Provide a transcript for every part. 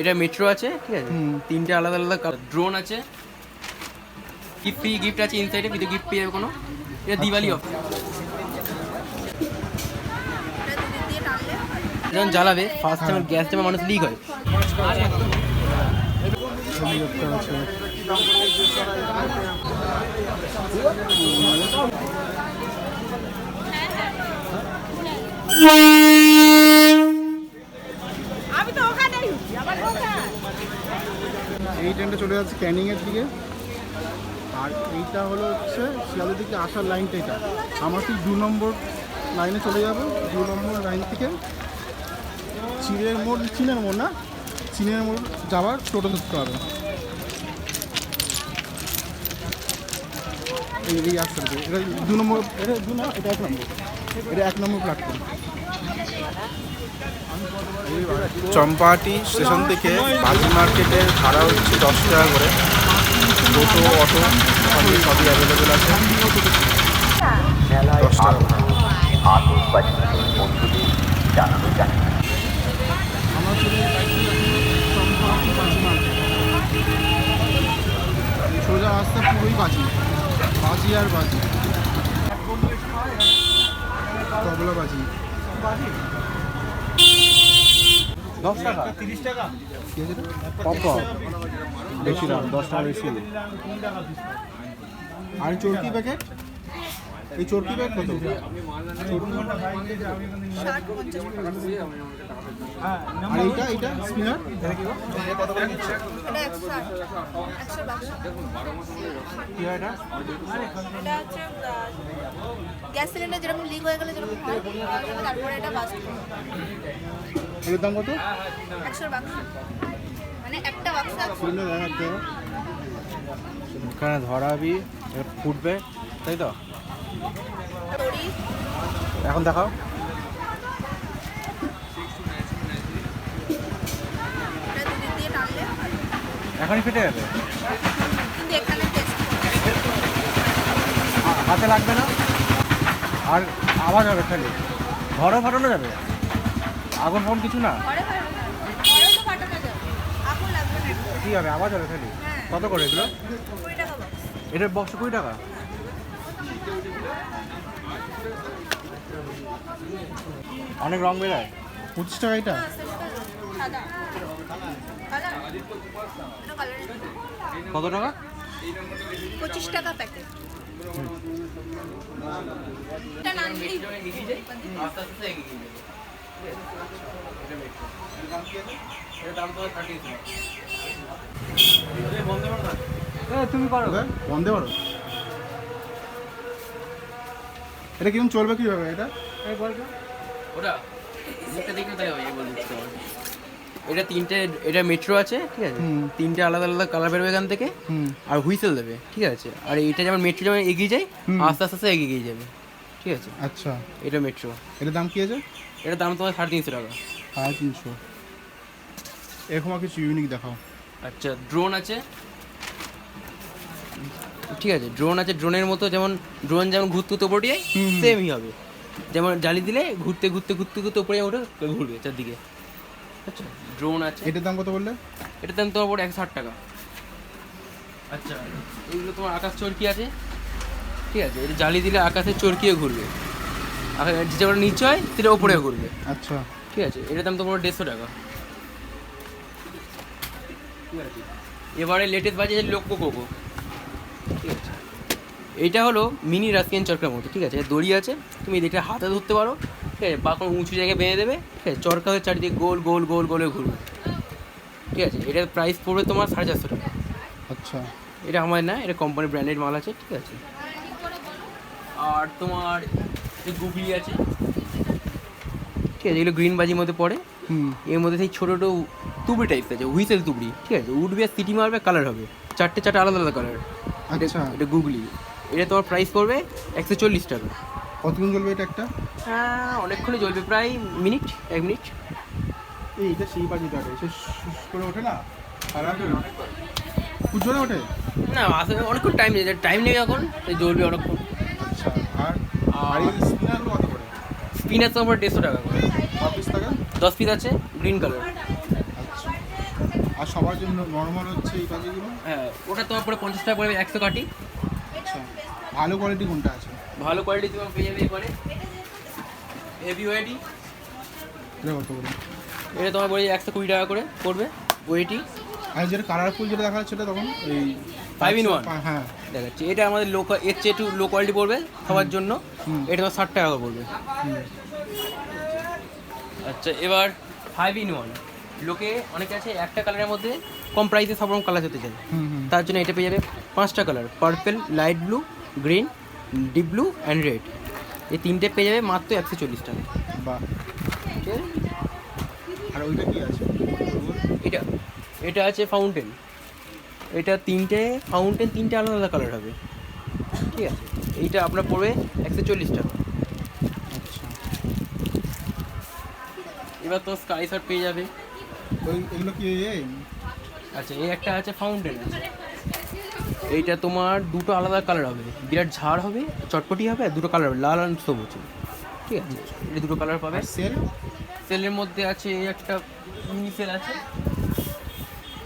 এটা মেট্রো আছে ঠিক আছে? তিনটে আলাদা আলাদা ড্রোন আছে। গিফট ফ্রি গিফট আছে ইনসাইডে কিন্তু গিফট পেয়ে যাবে কোনো এটা দিওয়ালি অফ যখন জ্বালাবে ফার্স্ট টাইম গ্যাস টাইমে মানুষ লিক হয়। হেলিকপ্টার আছে আমি তো ওখানেই উঠি আমার ওখানে এই ট্রেনটা চলে যাচ্ছে ক্যানিংয়ের দিকে। আর এইটা হলো হচ্ছে শিয়ালের দিকে আসার লাইনটা এটা। আমার ঠিক দু নম্বর লাইনে চলে যাবে। দু নম্বর লাইন থেকে চিনের মোড় চিনের মোড় না? চিনের মোড় যাওয়ার টোটো ধরতে হবে। এই এই এটা দু নম্বর, এটা দু না, এটা এক নম্বর। এটা এক নম্বর প্ল্যাটফর্ম চম্পাহাটি স্টেশন থেকে বাজি মার্কেটের ভাড়া হচ্ছে দশ টাকা করে। টোটো অটো সবই সবই অ্যাভেলেবেল আছে। দশ টাকা সোজা রাস্তা পুরোই বাজি। বাজি আর বাজি। তবলা বাজি। দশ টাকা? কি আছে এটা? কম কম বেশি দাম দশ টাকা বেশি। আর চরকি প্যাকেট এই চরকি প্যাকেট কত? আর এইটা এইটা? স্পিনার? এটা একশো ষাট। কি হয় এটা? এটা গ্যাস সিলিন্ডার যেরকম লিক হয়ে গেলে যেরকম হয় তারপরে এটা বাস্ট এর দাম কত? একশোর বাক্স। মানে একটা বাক্স সিলিন্ডার দেখা ওখানে ধরাবি ফুটবে তাই তো? এখন দেখাও। এখনই ফেটে যাবে? হাতে লাগবে না? আর আওয়াজ হবে খালি। ঘরও ফাটানো যাবে? আগুন ফাগুন কিছু না। কি হবে? আওয়াজ হবে খালি। কত করে এগুলো? এটার বক্স কুড়ি টাকা। অনেক রং বেরোয়। পঁচিশ টাকা এটা? কত টাকা? পঁচিশ টাকা প্যাকেট তুমি পারো বন্ধে পারো এটা কীরকম চলবে কীভাবে এটা? ওটা? এটা তিনটে এটা মেট্রো আছে ঠিক আছে? তিনটে আলাদা আলাদা কালার বেরোবে এখান থেকে হুম। আর হুইসেল দেবে ঠিক আছে? আর এটা যেমন মেট্রো যেমন এগিয়ে যায় আস্তে আস্তে আস্তে এগিয়ে যাবে ঠিক আছে? আচ্ছা। এটা মেট্রো এটার দাম কি আছে? এটার দাম তোমার সাড়ে তিনশো টাকা। সাড়ে তিনশো। এরকম আর কিছু ইউনিক দেখাও। আচ্ছা ড্রোন আছে ঠিক আছে ড্রোন আছে ড্রোনের মতো যেমন ড্রোন যেমন ঘুরতে ঘুরতে উপরে। সেমই হবে। যেমন জালি দিলে ঘুরতে ঘুরতে ঘুরতে ঘুরতে উপরে ওঠে ঘুরবে চারদিকে। আচ্ছা ড্রোন আছে। এটার দাম কত বললে? এটার দাম তোমার পড়ে একশো ষাট টাকা। আচ্ছা। এইগুলো তোমার আকাশ চরকি আছে। ঠিক আছে এটা জালি দিলে আকাশে চরকিয়ে ঘুরবে। আকাশ যেটা নিচে হয় সেটা ওপরে ঘুরবে। আচ্ছা। ঠিক আছে এটার দাম তোমার দেড়শো টাকা। ঠিক আছে। এবারে লেটেস্ট বাজে লোকো কোকো। ঠিক আছে এইটা হলো মিনি রাশিয়ান চরকার মতো ঠিক আছে? দড়ি আছে তুমি এটা হাতে ধরতে পারো ঠিক আছে? বা কোনো উঁচু জায়গায় বেঁধে দেবে ঠিক আছে? চরকা হয়ে চারিদিকে গোল গোল গোল গোলে ঘুরবে ঠিক আছে? এটার প্রাইস পড়বে তোমার সাড়ে চারশো টাকা। আচ্ছা। এটা আমার না এটা কোম্পানি ব্র্যান্ডেড মাল আছে ঠিক আছে? আর তোমার গুগলি আছে ঠিক আছে? এগুলো গ্রিন বাজির মধ্যে পড়ে। হুম। এর মধ্যে সেই ছোটো ছোটো তুবড়ি টাইপস আছে হুইসেল তুবড়ি ঠিক আছে? উঠবে আর সিটি মারবে কালার হবে। চারটে চারটে আলাদা আলাদা কালার আচ্ছা। এটা গুগলি। এটা তোমার প্রাইস পড়বে একশো চল্লিশ টাকা। কতক্ষণ চলবে এটা একটা? হ্যাঁ অনেকক্ষণই চলবে প্রায় মিনিট এক মিনিট এই এটা সেই বাজিটা এসে শুষ করে ওঠে না? খুব জোরে ওঠে? না আসলে অনেকক্ষণ টাইম নেই টাইম নেই এখন তাই জ্বলবে অনেকক্ষণ। আচ্ছা আর আর এই স্পিনারগুলো কত করে? স্পিন আছে তোমার দেড়শো টাকা করে। দশ পিস আছে গ্রিন কালার আর সবার জন্য নর্মাল হচ্ছে এই বাজিগুলো হ্যাঁ ওটা তোমার পরে পঞ্চাশ টাকা পড়বে একশো কাটি আচ্ছা ভালো কোয়ালিটি কোনটা আছে? ভালো কোয়ালিটি তোমার পেয়ে যাবে এবারে। হেভি ওয়েটি এটা কত করে? এটা তোমার পড়ে একশো কুড়ি টাকা করে পড়বে ওয়েটি আর যেটা কালারফুল যেটা দেখা যাচ্ছে তখন এই Five in one? হ্যাঁ। দেখাচ্ছি। এটা আমাদের লো এর চেয়ে একটু লো কোয়ালিটি পড়বে সবার জন্য। এটা তোমার ষাট টাকা করে পড়বে। আচ্ছা এবার ফাইভ ইন ওয়ান লোকে অনেকে আছে একটা কালারের মধ্যে কম প্রাইসে সব রকম কালার হতে চায়। তার জন্য এটা পেয়ে যাবে পাঁচটা colour purple light blue green deep blue and red এই তিনটে পেয়ে যাবে মাত্র একশো চল্লিশ টাকা বাহ। আর ওইটা কি আছে? এটা এটা আছে ফাউন্টেন এটা তিনটে ফাউন্টেন তিনটে আলাদা আলাদা কালার হবে। ঠিক আছে? এইটা আপনার পড়বে একশো চল্লিশ টাকা। আচ্ছা। এবার তো স্কাই শট পেয়ে যাবে। এগুলো কি এই আচ্ছা এই একটা আছে ফাউন্টেন এইটা তোমার দুটো আলাদা কালার হবে। বিরাট ঝাড় হবে চটপটি হবে আর দুটো কালার হবে লাল আর সবুজ। ঠিক আছে? এটা দুটো কালার পাবে। সেল সেলের মধ্যে আছে এই একটা মিনি সেল আছে।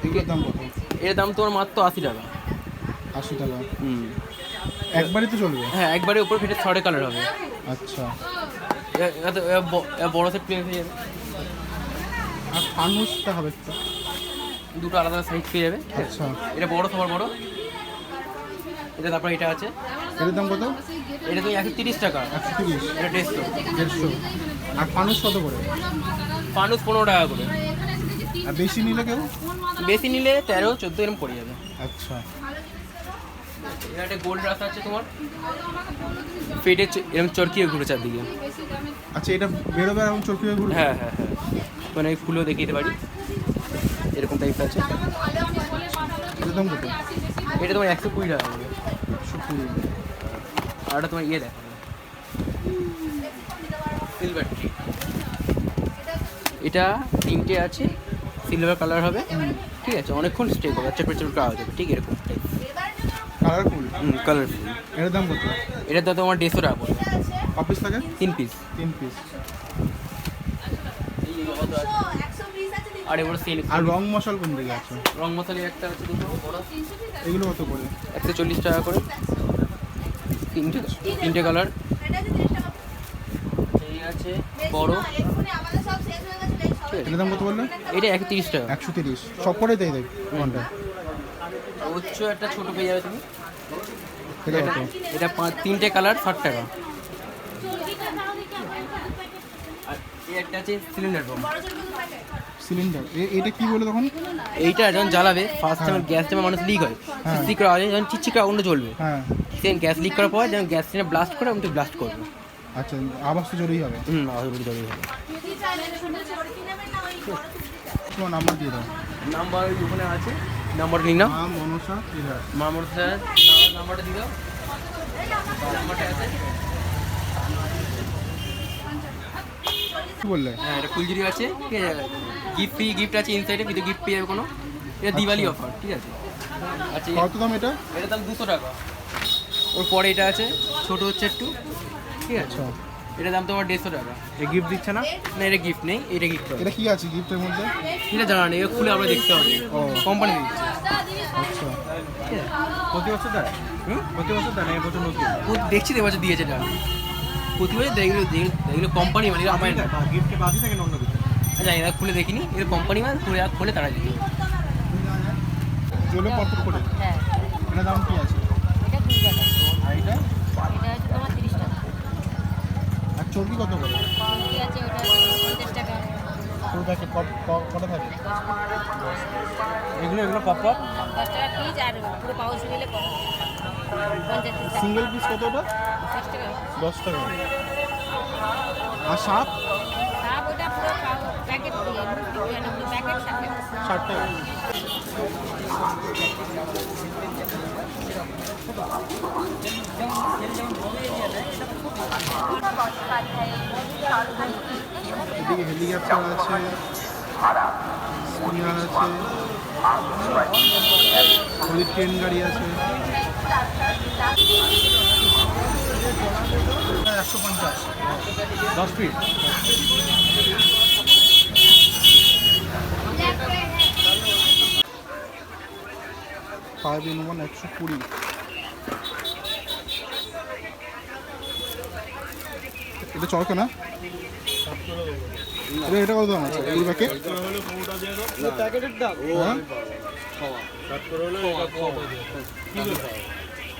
এগুলোর দাম কত? এর দাম তোমার মাত্র আশি টাকা। আশি টাকা। হুম। একবারই তো চলবে? হ্যাঁ একবারে উপর ফেটে ছড়ে কালার হবে। আচ্ছা। বড় সেট পেয়ে যাবে ফানুসটা হবে একটু। দুটো আলাদা সাইজ পেয়ে যাবে। আচ্ছা। এটা বড় সবার বড়। এটা তারপর এটা আছে। এটার দাম কত? এটা তুমি একশো তিরিশ টাকা। একশো তিরিশ। এটা দেড়শো। দেড়শো। আর ফানুস কত করে? ফানুস পনেরো টাকা করে। আর বেশি নিলে কেউ? বেশি নিলে তেরো চোদ্দ এরকম পড়ে যাবে। আচ্ছা। এটা একটা গোল্ড রাস আছে তোমার। পেটে এরকম চরকিয়ে ঘুরে চারদিকে। আচ্ছা এটা বেরোবে এখন চোখে ঘুরবে? হ্যাঁ হ্যাঁ হ্যাঁ। মানে ফুলও দেখিয়ে দিতে পারি। এরকম টাইপ আছে। এটার দাম কত? এটা তোমার একশো কুড়ি টাকা কুড়ি। আর ওটা তোমার ইয়ে দেখো সিলভার ট্রি এটা তিনটে আছে। সিলভার কালার হবে। ঠিক আছে অনেকক্ষণ স্টে করবে। চেপে চেপে খাওয়া যাবে ঠিক এরকম কালারফুল কালারফুল এটার দাম কত? এটা তো তোমার দেড়শো টাকা পড়বে। অফিস থাকে? তিন পিস তিন পিস আর এবার সেল আর রং মশাল কোন দিকে আছে? রং মশালি একটা আছে দুটো বড়। এগুলো কত করে? একশো চল্লিশ টাকা করে। তিনটে তিনটে কালার। এই আছে বড়। এটার দাম কত বললে এটা একশো তিরিশ টাকা। একশো তিরিশ। সব করে তাই দেখ ঘণ্টা উচ্চ একটা ছোট পেয়ে যাবে তুমি। এটা এটা এটা পাঁচ তিনটে কালার ষাট টাকা আর এই একটা আছে সিলিন্ডার পাম্প সিলিন্ডার এটা কি বলে তখন? এইটা যখন জ্বালাবে ফার্স্ট টাইম গ্যাস যখন মানুষ লিক হয়। চিক করা হয় যখন চিচিকা আগুনটা জ্বলবে হ্যাঁ। সেম গ্যাস লিক করার পর যখন গ্যাস ব্লাস্ট করে আমি ব্লাস্ট করবে। আচ্ছা আওয়াজ তো জোরেই হবে। হুম আওয়াজ বলে যাবে তোমার নাম্বার দিয়ে দাও। নাম্বার ওখানে আছে। নাম্বার নিয়ে নাও। মা মনসা নাম্বারটা দিয়ে দাও। নাম্বারটা আছে। কি বললে? হ্যাঁ এটা ফুলঝুরি আছে ঠিক আছে? গিফট ফ্রি গিফট আছে ইনসাইডে কিন্তু গিফট পেয়ে যাবে কোনো। এটা দিওয়ালি অফার ঠিক আছে? আচ্ছা কত দাম এটা? এটা দাম দুশো টাকা। ওর পরে এটা আছে ছোট হচ্ছে একটু ঠিক আছে? আচ্ছা। এটা দাম তোমার দেড়শো টাকা। এই গিফট দিচ্ছে না? না এটা গিফট নেই এটা গিফট এটা কি আছে গিফটের মধ্যে? এটা জানা নেই খুলে আমরা দেখতে হবে। ও। কোম্পানি দিচ্ছে। আচ্ছা। প্রতি বছর দেয়? হুম? প্রতি বছর দেয় না এবছর নতুন? দেখছি তো এবছর দিয়েছে এটা। প্রতি বছর দেয় এগুলো এগুলো কোম্পানি মানে আমার না গিফটে বাকি থাকে না অন্য কিছু আচ্ছা এরা খুলে দেখিনি এগুলো কোম্পানি মানে খুলে খুলে তারা দিতে জলে পরপর করে। হ্যাঁ। এটা দাম কি আছে? এটা কুড়ি টাকা। আর এটা? এটা হচ্ছে তোমার তিরিশ টাকা। আর চর্বি কত করে? চুড়ি আছে ওটা পঞ্চাশ টাকা। ফুল প্যাকেট কটা থাকে এগুলো এগুলো পপ পপ? দশ টাকা পিস আর পুরো পাউচ নিলে টাকা সিঙ্গেল পিস কত ওটা দশ টাকা। আর সাপ? হেলিকপ্টার আছে ট্রেন গাড়ি আছে। একশো পঞ্চাশ দশ ফিট ফাইভ ইন ওয়ান একশো কুড়ি এটা চড়কে না এটা এটা কত দাম আছে এই প্যাকেট হ্যাঁ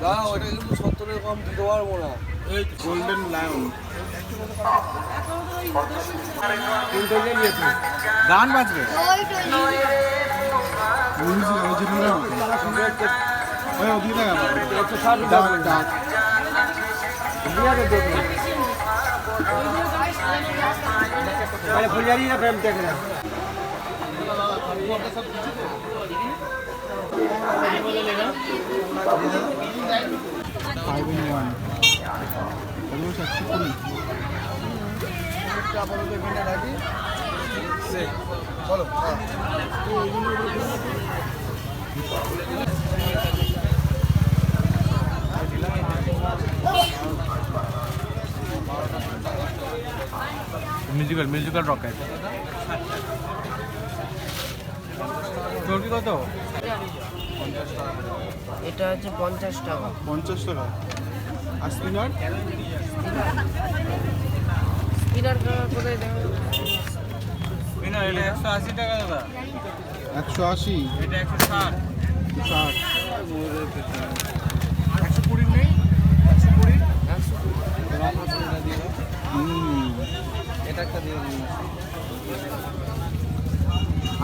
দাদা ওটা কিন্তু সত্তরের কম দিতে পারব না। গোল্ডেন লায়ন গান বাজবে? ওদিকে ডাক ডাক ফাইভ ইন ওয়ান এগুলো একশো কুড়ি মিউজিক্যাল মিউজিক্যাল রকেট চলবি কত? এটা হচ্ছে পঞ্চাশ টাকা। পঞ্চাশ টাকা। আর স্পিনার স্পিনার করে দেখো? এটা একশো আশি টাকা দাদা। একশো আশি? এটা একশো ষাট। ষাট। একশো কুড়ি নেই? একশো কুড়ি। হুম। এটা একটা দিয়ে দিন।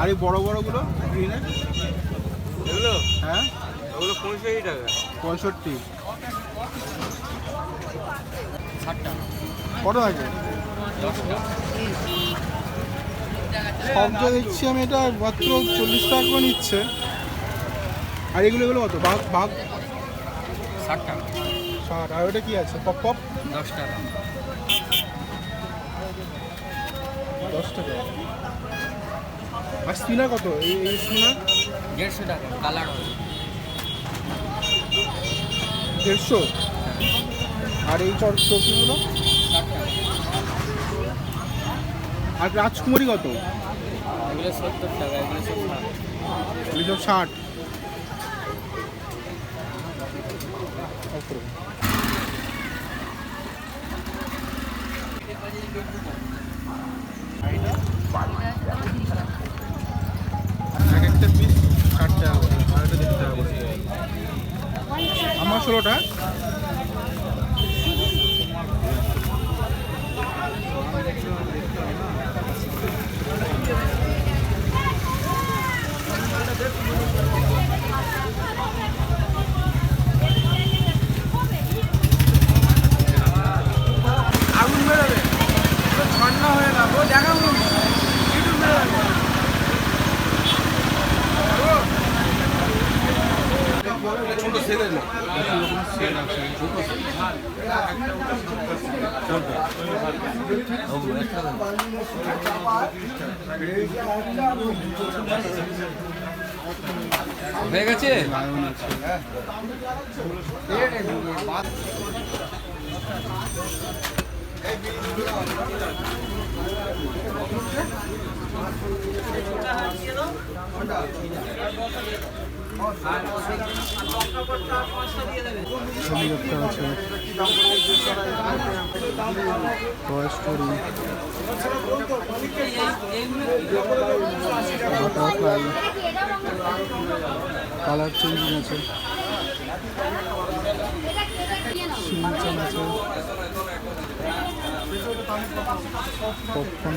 আর এই বড় বড়গুলো গ্রিনের এগুলো? হ্যাঁ? ওগুলো পঁয়ষট্টি টাকা। পঁয়ষট্টি। ষাট টাকা। কত আছে সব যা দেখছি আমি এটা মাত্র চল্লিশ টাকা করে নিচ্ছে। আর এগুলো এগুলো কত? বাঘ বাঘ ষাট টাকা। ষাট। আর ওটা কি আছে? Pop pop? দশ টাকা। দশ টাকা। আর স্পিনার কত? এই এই দেড়শো টাকা কালার দেড়শো? আর এই চর চৌকিগুলো আর রাজকুমারী কত? এগুলো সত্তর টাকা এগুলো সব ষাট। এগুলো সব ষাট। এক একটা পিস ষাট টাকা করে আর এটা দেখতে টাকা আমার ষোলোটা। হয়ে গেছে লায়ন আছে ছবি একটা আছে। কালার চেঞ্জিং আছে। সিনচান আছে পপকর্ন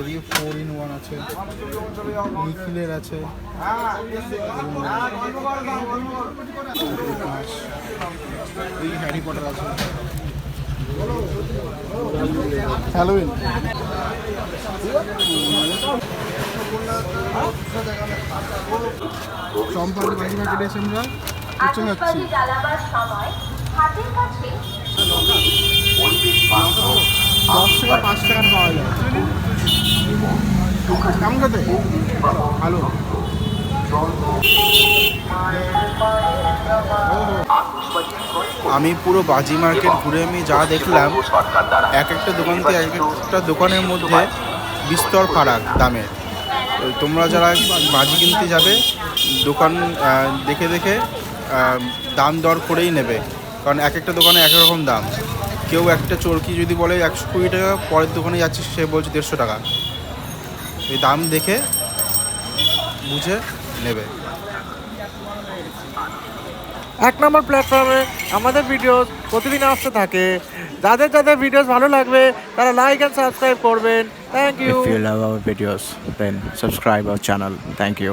এদিকে ফোর ইন ওয়ান আছে। নিখিলের আছে। এই হ্যারি পটার আছে। হ্যালোইন চম্পার আমরা উচ্চ যাচ্ছি আমি পুরো বাজি মার্কেট ঘুরে আমি যা দেখলাম, এক একটা দোকান থেকে এক একটা দোকানের মধ্যে বিস্তর ফারাক দামের। তোমরা যারা বাজি কিনতে যাবে, দোকান দেখে দেখে দাম দর করেই নেবে। কারণ এক একটা দোকানে এক রকম দাম। কেউ একটা চরকি যদি বলে একশো কুড়ি টাকা পরের দোকানে যাচ্ছে সে বলছে দেড়শো টাকা। এই দাম দেখে বুঝে নেবে। এক নম্বর প্ল্যাটফর্মে আমাদের ভিডিও প্রতিদিন আসতে থাকে। যাদের যাদের ভিডিওস ভালো লাগবে তারা লাইক অ্যান্ড সাবস্ক্রাইব করবেন। Thank you you love our videos, then subscribe our channel. Thank you.